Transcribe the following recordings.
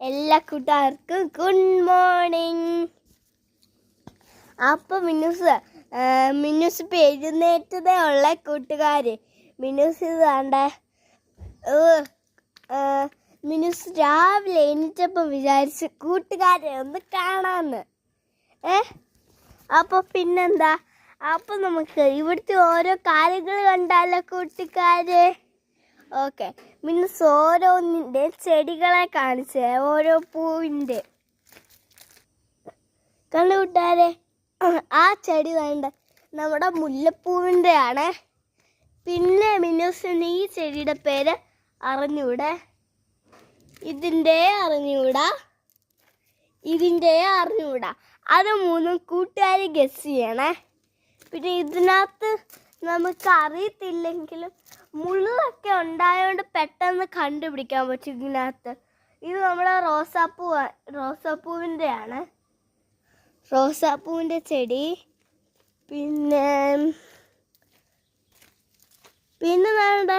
എല്ലാ കൂട്ടുകാർക്കും good morning അപ്പോൾ മിനുസ് മിനുസ് ഇപ്പം എഴുന്നേറ്റതേ ഉള്ള കൂട്ടുകാർ ഇത് വേണ്ട മിനുസ് രാവിലെ എണീറ്റപ്പോൾ വിചാരിച്ച് കൂട്ടുകാരെ ഒന്ന് കാണാമെന്ന് ഏ? അപ്പോൾ പിന്നെന്താ? അപ്പം നമുക്ക് ഇവിടുത്തെ ഓരോ കാര്യങ്ങൾ കണ്ടാലോ കൂട്ടുകാരെ. ഓക്കെ. മീൻസ് ഓരോന്നിന്റെ ചെടികളെ കാണിച്ചേ ഓരോ പൂവിന്റെ കണ്ടു കൂട്ടുകാരെ ആ ചെടി വേണ്ട നമ്മുടെ മുല്ലപ്പൂവിന്റെ ആണ് പിന്നെ മിനുസിന് ഈ ചെടിയുടെ പേര് അറിഞ്ഞൂടെ? ഇതിന്റെ അറിഞ്ഞൂടാ? ഇതിന്റെ അറിഞ്ഞൂടാ? അത് മൂന്നും കൂട്ടുകാർ ഗസ് ചെയ്യണേ. പിന്നെ ഇതിനകത്ത് നമുക്ക് അറിയത്തില്ലെങ്കിലും മുള്ളൊക്കെ ഉണ്ടായതുകൊണ്ട് പെട്ടെന്ന് കണ്ടുപിടിക്കാൻ പറ്റും ഇതിനകത്ത്. ഇത് നമ്മുടെ റോസാപ്പൂ റോസാപ്പൂവിന്റെ ആണ് റോസാപ്പൂവിന്റെ ചെടി. പിന്നെ പിന്നെ വേണ്ട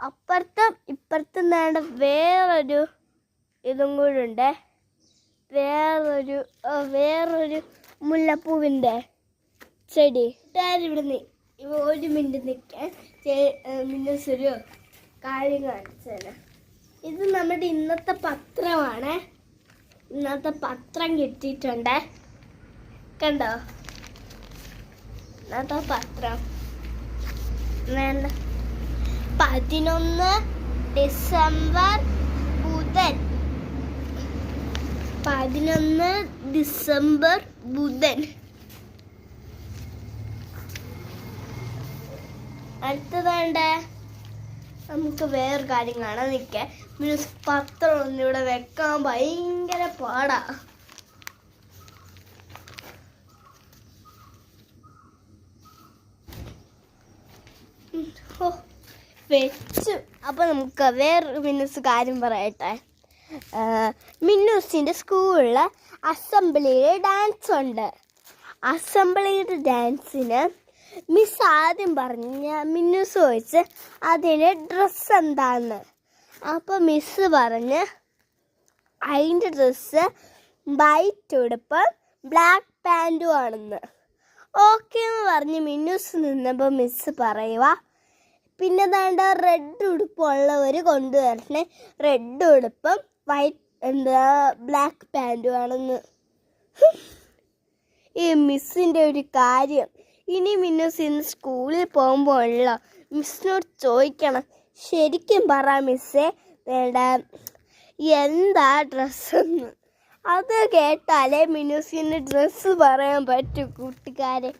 അപ്പുറത്തും ഇപ്പുറത്തും വേണ്ട വേറൊരു ഇതും കൂടെ ഉണ്ട് വേറൊരു വേറൊരു മുല്ലപ്പൂവിന്റെ ചെടി. ഇവിടെ നി ഇവ ഒരു മിനിറ്റ് നിൽക്കാൻ മിന്നസ് ഒരു കാര്യം തരാം ഇത് നമ്മുടെ ഇന്നത്തെ പത്രമാണ്. ഇന്നത്തെ പത്രം കിട്ടിയിട്ടുണ്ട്. കണ്ടോ? ഇന്നത്തെ പത്രം. പതിനൊന്ന് ഡിസംബർ ബുധൻ. പതിനൊന്ന് ഡിസംബർ ബുധൻ. അടുത്തതാണ്ട നമുക്ക് വേറൊരു കാര്യം കാണാൻ നിൽക്കാൻ മീൻസ് പത്രം ഒന്നും ഇവിടെ വെക്കാൻ ഭയങ്കര പാടാ. ഓ വെച്ചു. അപ്പൊ നമുക്ക് വേറൊരു മിന്നുസ് കാര്യം പറയട്ടെ. മിന്നൂസിന്റെ സ്കൂളിൽ അസംബ്ലിയിൽ ഡാൻസ് ഉണ്ട്. അസംബ്ലിയുടെ ഡാൻസിന് മിസ് ആദ്യം പറഞ്ഞ മിന്നൂസ് ചോദിച്ച് അതിന്റെ ഡ്രസ്സ് എന്താന്ന്. അപ്പോൾ മിസ് പറഞ്ഞ് അതിന്റെ ഡ്രസ്സ് വൈറ്റ് ഉടുപ്പ് ബ്ലാക്ക് പാന്റും ആണെന്ന്. ഓക്കെ എന്ന് പറഞ്ഞ് മിന്നുസ് നിന്നപ്പോൾ മിസ് പറയുക പിന്നെ വേണ്ട റെഡ് ഉടുപ്പുള്ളവർ കൊണ്ടുവരണേ. റെഡ് ഉടുപ്പും വൈറ്റ് എന്താ ബ്ലാക്ക് പാന്റും ആണെന്ന്. ഈ മിസ്സിന്റെ ഒരു കാര്യം ഇനി മിന്നൂസ് ഇന്ന് സ്കൂളിൽ പോകുമ്പോൾ ഉള്ള മിസ്സിനോട് ചോദിക്കണം. ശരിക്കും പറ മിസ്സേ വേണ്ട. എന്താ ഡ്രസ്സെന്ന് അത് കേട്ടാലേ മിനുസിന് ഡ്രസ്സ് പറയാൻ പറ്റൂ കൂട്ടുകാരെ.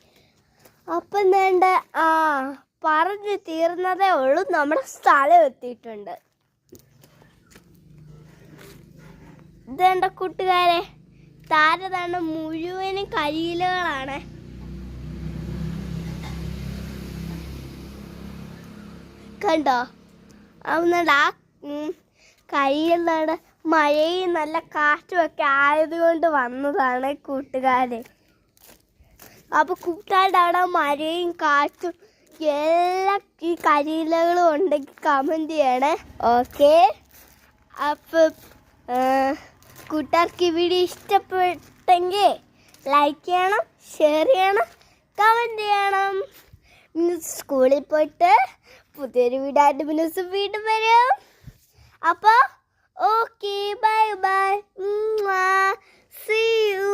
അപ്പം വേണ്ട. ആ പറഞ്ഞു തീർന്നതേ ഉള്ളൂ. നമ്മുടെ സ്ഥലം എത്തിയിട്ടുണ്ട്. ഇതേണ്ട കൂട്ടുകാരെ? താരതാണ് മുഴുവനും കരിയിലകളാണ്. കണ്ടോ? അവന്നുണ്ട് ആ കരിയിലാണ് മഴയും നല്ല കാറ്റും ഒക്കെ ആയതുകൊണ്ട് വന്നതാണ് കൂട്ടുകാരെ. അപ്പൊ കൂട്ടുകാരുടെ അവിടെ മഴയും കാറ്റും എല്ലാ ഈ കരിയിലകളും ഉണ്ടെങ്കിൽ കമന്റ് ചെയ്യണേ. ഓക്കെ അപ്പം കൂട്ടുകാർക്ക് ഇവിടെ ഇഷ്ടപ്പെട്ടെങ്കിൽ ലൈക്ക് ചെയ്യണം ഷെയർ ചെയ്യണം കമന്റ് ചെയ്യണം. സ്കൂളിൽ പോയിട്ട് പുതിയൊരു വീടായിട്ട് മിനുസ് വീണ്ടും വരും. അപ്പോൾ okay bye bye see you